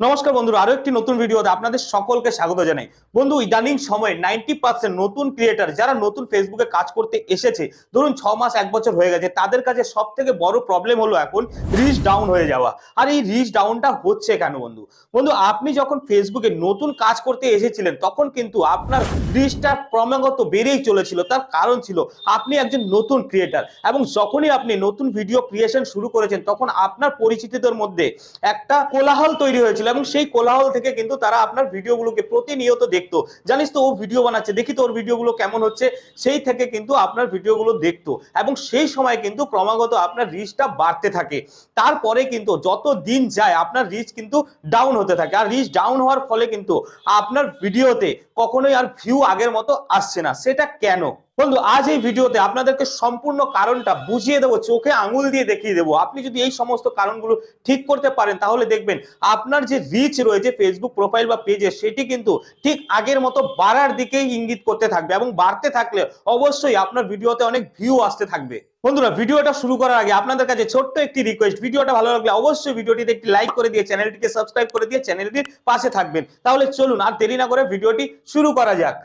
নমস্কার বন্ধুরা, আরও একটি নতুন ভিডিওতে আপনাদের সকলকে স্বাগত জানাই। বন্ধু, ইদানিং সময়ে নাইনটি পার্সেন্ট নতুন ক্রিয়েটার যারা নতুন ফেসবুকে কাজ করতে এসেছে, ধরুন ছ মাস, এক বছর হয়ে গেছে, তাদের কাছে সব থেকে বড় প্রবলেম হলো এখন রিচ ডাউন হয়ে যাওয়া। আর এই রিচ ডাউনটা হচ্ছে কেন বন্ধু? বন্ধু, আপনি যখন ফেসবুকে নতুন কাজ করতে এসেছিলেন, তখন কিন্তু আপনার রিচটা ক্রমাগত বেড়েই চলেছিল। তার কারণ ছিল, আপনি একজন নতুন ক্রিয়েটার এবং যখনই আপনি নতুন ভিডিও ক্রিয়েশন শুরু করেছেন, তখন আপনার পরিচিতদের মধ্যে একটা কোলাহল তৈরি হয়েছিল এবং সেই কোলাহল থেকে কিন্তু তারা আপনার ভিডিওগুলোকে প্রতিনিয়ত দেখতো। জানিস তো ও ভিডিও বানাচ্ছে, দেখি তো ওর ভিডিওগুলো কেমন হচ্ছে। সেই থেকে কিন্তু আপনার ভিডিওগুলো দেখতো এবং সেই সময় কিন্তু ক্রমাগত আপনার রিচটা বাড়তে থাকে। তারপরে কিন্তু যত দিন যায়, আপনার রিচ কিন্তু ডাউন হতে থাকে। আর রিচ ডাউন হওয়ার ফলে কিন্তু আপনার ভিডিওতে কখনোই আর ভিউ আগের মতো আসছে না। সেটা কেন? বন্ধু, আজ এই ভিডিওতে আপনাদেরকে সম্পূর্ণ কারণটা বুঝিয়ে দেবো, চোখে আঙুল দিয়ে দেখিয়ে দেবো। আপনি যদি এই সমস্ত কারণগুলো ঠিক করতে পারেন, তাহলে দেখবেন আপনার যে রিচ রয়েছে ফেসবুক প্রোফাইল বা পেজে সেটি কিন্তু ঠিক আগের মতো বাড়ার দিকেই ইঙ্গিত করতে থাকবে এবং বাড়তে থাকলে অবশ্যই আপনার ভিডিওতে অনেক ভিউ আসতে থাকবে। বন্ধুরা, ভিডিওটা শুরু করার আগে আপনাদের কাছে ছোট্ট একটি রিকোয়েস্ট ভিডিওটা ভালো লাগলে অবশ্যই ভিডিওটিতে একটি লাইক করে দিয়ে চ্যানেলটিকে সাবস্ক্রাইব করে দিয়ে চ্যানেলটির পাশে থাকবেন। তাহলে চলুন, আর দেরি না করে ভিডিওটি শুরু করা যাক।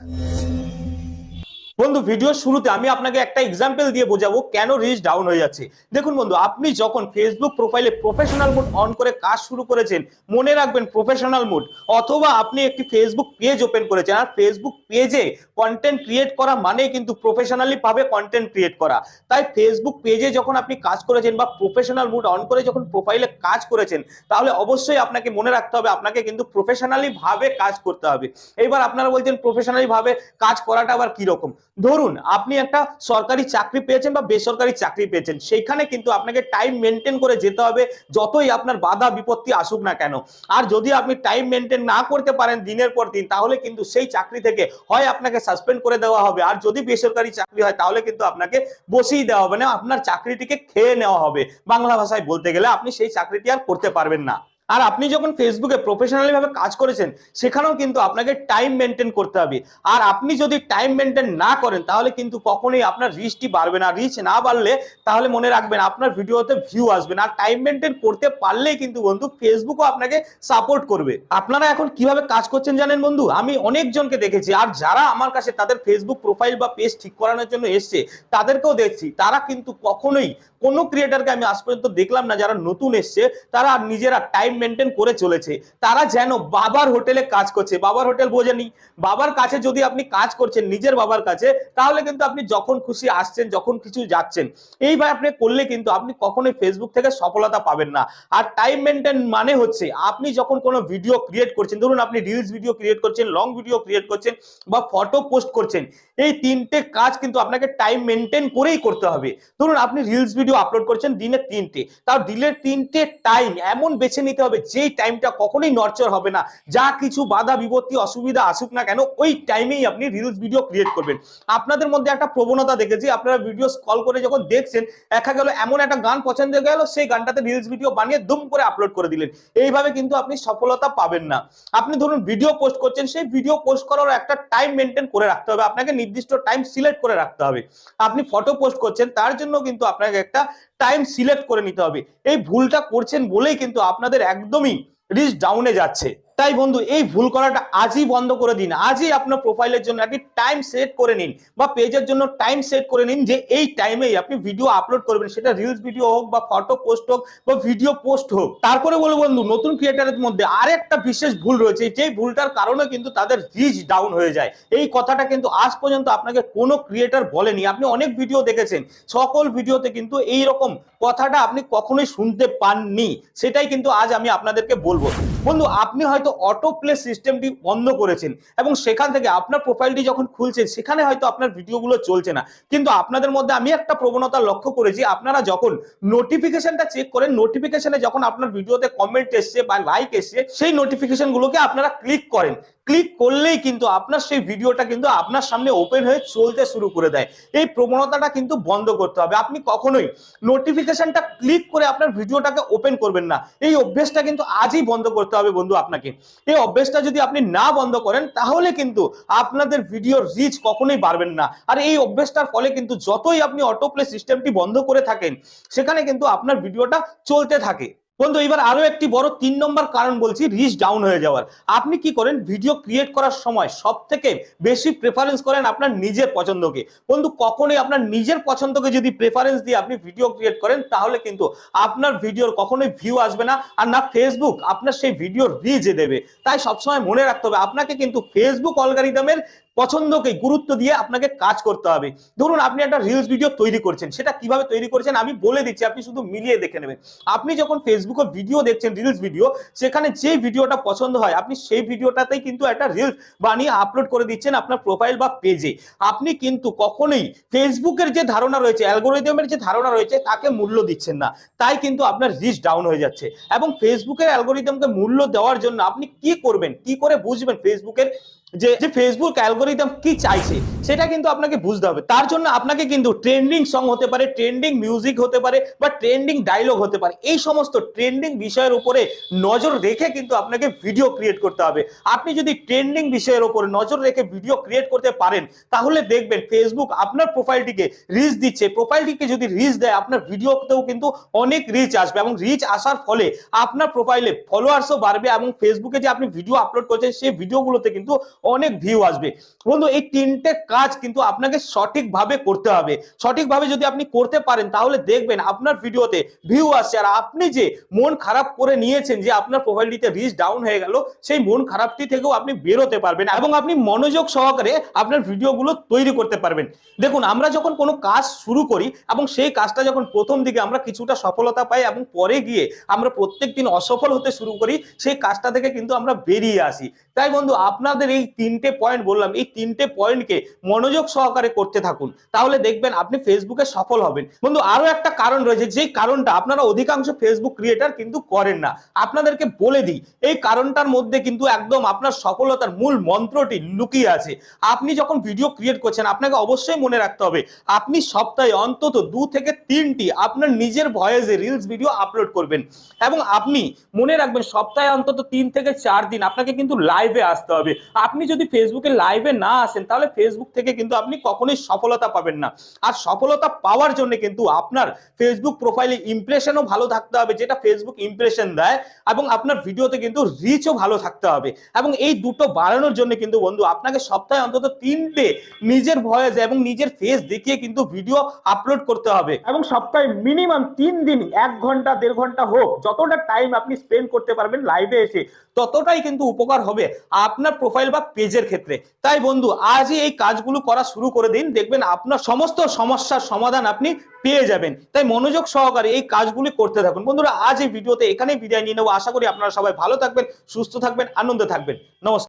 বন্ধু ভিডিও শুরুতে আমি আপনাকে একটা এক্সাম্পল দিয়ে বোঝাবো কেন রিচ ডাউন হয়ে যাচ্ছে। দেখুন বন্ধু, আপনি যখন ফেসবুক প্রোফাইলে প্রফেশনাল মোড অন করে কাজ শুরু করেছেন, মনে রাখবেন প্রফেশনাল মোড অথবা আপনি একটি ফেসবুক পেজ ওপেন করেছেন, আর ফেসবুক পেজে কন্টেন্ট ক্রিয়েট করা মানে কিন্তু প্রফেশনালি ভাবে কন্টেন্ট ক্রিয়েট করা। তাই ফেসবুক পেজে যখন আপনি কাজ করেছেন বা প্রফেশনাল মুড অন করে যখন প্রোফাইলে কাজ করেছেন, তাহলে অবশ্যই আপনাকে মনে রাখতে হবে, আপনাকে কিন্তু প্রফেশনালি ভাবে কাজ করতে হবে। এবার আপনারা বলছেন প্রফেশনালি ভাবে কাজ করাটা আবার কি রকম ধরুন আপনি একটা সরকারি চাকরি পেয়েছেন বা বেসরকারি চাকরি পেয়েছেন, সেইখানে কিন্তু আপনাকে টাইম মেনটেন করে যেতে হবে, যতই আপনার বাধা বিপত্তি আসুক না কেন। আর যদি আপনি টাইম মেনটেন না করতে পারেন দিনের পর দিন, তাহলে কিন্তু সেই চাকরি থেকে হয় আপনাকে সাসপেন্ড করে দেওয়া হবে। আর যদি বেসরকারি চাকরি হয়, তাহলে কিন্তু আপনাকে বসিয়ে দেওয়া হবে না, আপনার চাকরিটিকে খেয়ে নেওয়া হবে। বাংলা ভাষায় বলতে গেলে আপনি সেই চাকরিটি আর করতে পারবেন না। আর আপনি যখন ফেসবুকে প্রফেশনালি ভাবে কাজ করেছেন, সেখানেও কিন্তু আপনাকে টাইম মেনটেন করতে হবে। আর আপনি যদি টাইম মেনটেন না করেন, তাহলে কিন্তু কখনোই আপনার রিচটি বাড়বে না। রিচ না বাড়লে, তাহলে মনে রাখবেন আপনার ভিডিওতে ভিউ আসবে না। টাইম মেনটেন করতে পারলেই কিন্তু বন্ধু ফেসবুকও আপনাকে সাপোর্ট করবে। আপনারা এখন কীভাবে কাজ করছেন জানেন বন্ধু? আমি অনেকজনকে দেখেছি, আর যারা আমার কাছে তাদের ফেসবুক প্রোফাইল বা পেজ ঠিক করানোর জন্য এসছে, তাদেরকেও দেখছি। তারা কিন্তু কখনোই কোনো ক্রিয়েটারকে আমি আজ পর্যন্ত দেখলাম না, যারা নতুন এসছে, তারা নিজেরা টাইম মেনটেন করে চলেছে, তারা যেন বাবার হোটেলে কাজ করছে। বাবার হোটেল বোঝেনি। বাবার কাছে যদি আপনি কাজ করছেন, নিজের বাবার কাছে, তাহলে কিন্তু আপনি যখন খুশি আসছেন, যখন কিছু যাচ্ছেন। এইভাবে আপনি করলে কিন্তু আপনি কখনোই ফেসবুক থেকে সফলতা পাবেন না। আর টাইম মেনটেন মানে হচ্ছে, আপনি যখন কোনো ভিডিও ক্রিয়েট করছেন, ধরুন আপনি রিলস ভিডিও ক্রিয়েট করছেন লং ভিডিও ক্রিয়েট করছেন, বা ফটো পোস্ট করছেন, এই তিনটে কাজ কিন্তু আপনাকে টাইম মেনটেন করেই করতে হবে। ধরুন আপনি রিলস ভিডিও আপলোড করছেন দিনে তিনটে তার দিনের তিনটে টাইম এমন বেছে নিতে হবে, যেই টাইমটা কখনোই নরচর হবে না। যা কিছু বাধা, বিপত্তি, অসুবিধা আসুক না কেন, ওই টাইমেই আপনি রিলস ভিডিও ক্রিয়েট করবেন। আপনাদের মধ্যে একটা প্রবণতা দেখেছি, আপনারা ভিডিও কল করে যখন দেখছেন, দেখা গেল এমন একটা গান পছন্দ হয়ে গেল, সেই গানটাতে রিলস ভিডিও বানিয়ে দুম করে আপলোড করে দিলেন। এইভাবে কিন্তু আপনি সফলতা পাবেন না। আপনি ধরুন ভিডিও পোস্ট করছেন, সেই ভিডিও পোস্ট করার একটা টাইম মেনটেন করে রাখতে হবে। আপনাকে নির্দিষ্ট টাইম সিলেক্ট করে রাখতে হবে। আপনি ফটো পোস্ট করছেন, তার জন্য কিন্তু আপনাকে একটা টাইম সিলেক্ট করে নিতে হবে। এই ভুলটা করছেন বলেই কিন্তু আপনাদের একদমই রিচ ডাউনে যাচ্ছে। তাই বন্ধু, এই ভুল করাটা আজই বন্ধ করে দিন। আজই আপনার প্রোফাইলের জন্য একটি টাইম সেট করে নিন বা পেজের জন্য টাইম সেট করে নিন যে এই টাইমেই আপনি ভিডিও আপলোড করবেন। সেটা রিলস ভিডিও হোক বা ফটো পোস্ট হোক বা ভিডিও পোস্ট হোক। তারপরে বলব বন্ধু, নতুন ক্রিয়েটারের মধ্যে আরেকটা বিশেষ ভুল রয়েছে, যে ভুলটার কারণে কিন্তু তাদের রিচ ডাউন হয়ে যায়। এই কথাটা কিন্তু আজ পর্যন্ত আপনাকে কোনো ক্রিয়েটার বলেনি। আপনি অনেক ভিডিও দেখেছেন, সকল ভিডিওতে কিন্তু এই রকম কথাটা আপনি কখনোই শুনতে পাননি। সেটাই কিন্তু আজ আমি আপনাদেরকে বলব। বন্ধু, আপনি হয়তো অটো প্লে সিস্টেমটি বন্ধ করেছেন এবং সেখান থেকে আপনার প্রোফাইলটি যখন খুলছেন, সেখানে হয়তো আপনার ভিডিওগুলো চলছে না। কিন্তু আপনাদের মধ্যে আমি একটা প্রবণতা লক্ষ্য করেছি, আপনারা যখন নোটিফিকেশনটা চেক করেন নোটিফিকেশনে যখন আপনার ভিডিওতে কমেন্ট এসছে বা লাইক এসছে, সেই নোটিফিকেশনগুলোকে আপনারা ক্লিক করেন। ক্লিক করলেই কিন্তু আপনার সেই ভিডিওটা কিন্তু আপনার সামনে ওপেন হয়ে চলতে শুরু করে দেয়। এই প্রবণতাটা কিন্তু বন্ধ করতে হবে। আপনি কখনোই নোটিফিকেশনটা ক্লিক করে আপনার ভিডিওটাকে ওপেন করবেন না। এই অভ্যেসটা কিন্তু আজই বন্ধ করতে হবে বন্ধু আপনাকে। এই অভ্যেসটা যদি আপনি না বন্ধ করেন, তাহলে কিন্তু আপনাদের ভিডিওর রিচ কখনোই বাড়বেন না। আর এই অভ্যেসটার ফলে কিন্তু যতই আপনি অটোপ্লে সিস্টেমটি বন্ধ করে থাকেন, সেখানে কিন্তু আপনার ভিডিওটা চলতে থাকে। বন্ধু, এবার আরও একটি বড় তিন নম্বর কারণ বলছি রিচ ডাউন হয়ে যাওয়ার। আপনি কি করেন? ভিডিও ক্রিয়েট করার সময় সব থেকে বেশি প্রেফারেন্স করেন আপনার নিজের পছন্দকে। বন্ধু, কখনোই আপনার নিজের পছন্দকে যদি প্রেফারেন্স দিয়ে আপনি ভিডিও ক্রিয়েট করেন, তাহলে কিন্তু আপনার ভিডিওর কখনোই ভিউ আসবে না, আর না ফেসবুক আপনার সেই ভিডিওর রিচ দেবে। তাই সবসময় মনে রাখতে হবে, আপনাকে কিন্তু ফেসবুক অলগারিদমের পছন্দকে গুরুত্ব দিয়ে আপনাকে কাজ করতে হবে। ধরুন আপনি একটা রিলস ভিডিও তৈরি করছেন, সেটা কীভাবে তৈরি করছেন আমি বলে দিচ্ছি, আপনি শুধু মিলিয়ে দেখে নেবেন। আপনি যখন ফেসবুকে ভিডিও দেখছেন রিলস ভিডিও সেখানে যে ভিডিওটা পছন্দ হয়, আপনি সেই ভিডিওটাতেই কিন্তু একটা রিলস বানিয়ে আপলোড করে দিচ্ছেন আপনার প্রোফাইল বা পেজে আপনি কিন্তু কখনোই ফেসবুকের যে ধারণা রয়েছে অ্যালগোরিদমের যে ধারণা রয়েছে, তাকে মূল্য দিচ্ছেন না। তাই কিন্তু আপনার রিচ ডাউন হয়ে যাচ্ছে। এবং ফেসবুকের অ্যালগোরিদমকে মূল্য দেওয়ার জন্য আপনি কি করবেন, কি করে বুঝবেন ফেসবুকের যে যে ফেসবুক অ্যালগোরিদম কি চাইছে, সেটা কিন্তু আপনাকে বুঝতে হবে। তার জন্য আপনাকে কিন্তু ট্রেন্ডিং সং হতে পারে ট্রেন্ডিং মিউজিক হতে পারে বা ট্রেন্ডিং ডায়লগ হতে পারে। এই সমস্ত ট্রেন্ডিং বিষয়ের উপরে নজর রেখে কিন্তু আপনাকে ভিডিও ক্রিয়েট করতে হবে। আপনি যদি ট্রেন্ডিং বিষয়ের উপরে নজর রেখে ভিডিও ক্রিয়েট করতে পারেন, তাহলে দেখবেন ফেসবুক আপনার প্রোফাইলটিকে রিচ দিচ্ছে। প্রোফাইলটিকে যদি রিচ দেয়, আপনার ভিডিওতেও কিন্তু অনেক রিচ আসবে এবং রিচ আসার ফলে আপনার প্রোফাইলে ফলোয়ার্সও বাড়বে এবং ফেসবুকে যে আপনি ভিডিও আপলোড করছেন, সেই ভিডিওগুলোতে কিন্তু অনেক ভিউ আসবে। বন্ধু, এই তিনটে কাজ কিন্তু আপনাকে সঠিকভাবে করতে হবে। সঠিকভাবে যদি আপনি করতে পারেন, তাহলে দেখবেন আপনার ভিডিওতে ভিউ আসছে। আর আপনি যে মন খারাপ করে নিয়েছেন যে আপনার প্রোফাইলটিতে রিচ ডাউন হয়ে গেল, সেই মন খারাপটি থেকেও আপনি বেরোতে পারবেন এবং আপনি মনোযোগ সহকারে আপনার ভিডিওগুলো তৈরি করতে পারবেন। দেখুন, আমরা যখন কোনো কাজ শুরু করি এবং সেই কাজটা যখন প্রথম দিকে আমরা কিছুটা সফলতা পাই এবং পরে গিয়ে আমরা প্রত্যেক দিন অসফল হতে শুরু করি, সেই কাজটা থেকে কিন্তু আমরা বেরিয়ে আসি। তাই বন্ধু, আপনাদের এই তিনটে পয়েন্ট বললাম, এই তিনটে পয়েন্টকে মনোযোগ সহকারে করতে থাকুন। তাহলে দেখবেন আপনি ফেসবুকে সফল হবেন। বন্ধু, আরও একটা কারণ রয়েছে, যেই কারণটা আপনারা অধিকাংশ ফেসবুক ক্রিয়েটার কিন্তু করেন না। আপনাদেরকে বলে দিই, এই কারণটার মধ্যে কিন্তু একদম আপনার সফলতার মূল মন্ত্রটি লুকিয়ে আছে। আপনি যখন ভিডিও ক্রিয়েট করছেন, আপনাকে অবশ্যই মনে রাখতে হবে, আপনি সপ্তাহে অন্তত দু থেকে তিনটি আপনার নিজের ভয়েসে রিলস ভিডিও আপলোড করবেন। এবং আপনি মনে রাখবেন, সপ্তাহে অন্তত তিন থেকে চার দিন আপনাকে কিন্তু লাইভে আসতে হবে। আপনি যদি ফেসবুকে লাইভে না আসেন, তাহলে ফেসবুক থেকে কিন্তু আপনি কখনোই সফলতা পাবেন না। আর সফলতা পাওয়ার জন্য কিন্তু আপনার ফেসবুক প্রোফাইলে ইমপ্রেশনও ভালো থাকতে হবে, যেটা ফেসবুক ইমপ্রেশন দেয়, এবং আপনার ভিডিওতে কিন্তু রিচও ভালো থাকতে হবে। এবং এই দুটো বাড়ানোর জন্য কিন্তু বন্ধু, আপনাকে সপ্তাহে অন্তত তিনটে নিজের ভয়েস এবং নিজের ফেস দেখিয়ে কিন্তু ভিডিও আপলোড করতে হবে। এবং সপ্তাহে মিনিমাম তিন দিন, এক ঘণ্টা, দেড় ঘণ্টা হোক, যতটা টাইম আপনি স্পেন্ড করতে পারবেন লাইভে এসে, ততটাই কিন্তু উপকার হবে। আপনার প্রোফাইল বা পেজের ক্ষেত্রে। তাই বন্ধু, আজই এই কাজগুলো করা শুরু করে দিন। দেখবেন আপনার সমস্ত সমস্যার সমাধান আপনি পেয়ে যাবেন। তাই মনোযোগ সহকারে এই কাজগুলি করতে থাকুন। বন্ধুরা, আজ এই ভিডিওতে এখানেই বিদায় নিয়ে নেব। আশা করি আপনারা সবাই ভালো থাকবেন, সুস্থ থাকবেন, আনন্দে থাকবেন। নমস্কার।